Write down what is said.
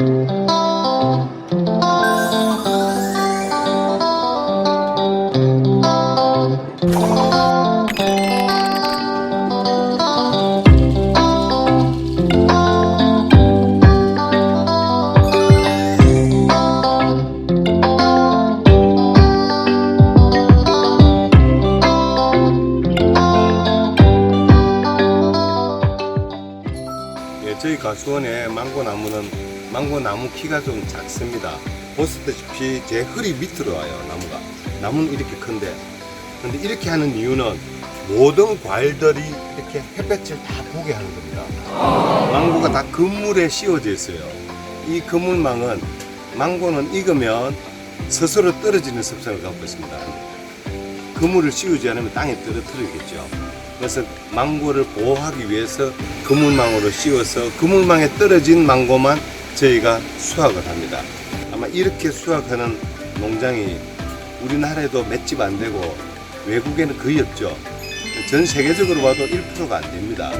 예, 저희 가수원의 망고 나무는 망고 나무 키가 좀 작습니다. 보시다시피 제 허리 밑으로 와요 나무가. 나무는 이렇게 큰데, 근데 이렇게 하는 이유는 모든 과일들이 이렇게 햇볕을 다 보게 하는 겁니다. 망고가 다 그물에 씌워져 있어요. 이 그물망은 망고는 익으면 스스로 떨어지는 습성을 갖고 있습니다. 그물을 씌우지 않으면 땅에 떨어뜨리겠죠. 그래서 망고를 보호하기 위해서 그물망으로 씌워서 그물망에 떨어진 망고만 저희가 수확을 합니다. 아마 이렇게 수확하는 농장이 우리나라에도 몇 집 안 되고 외국에는 거의 없죠. 전 세계적으로 봐도 1%가 안 됩니다.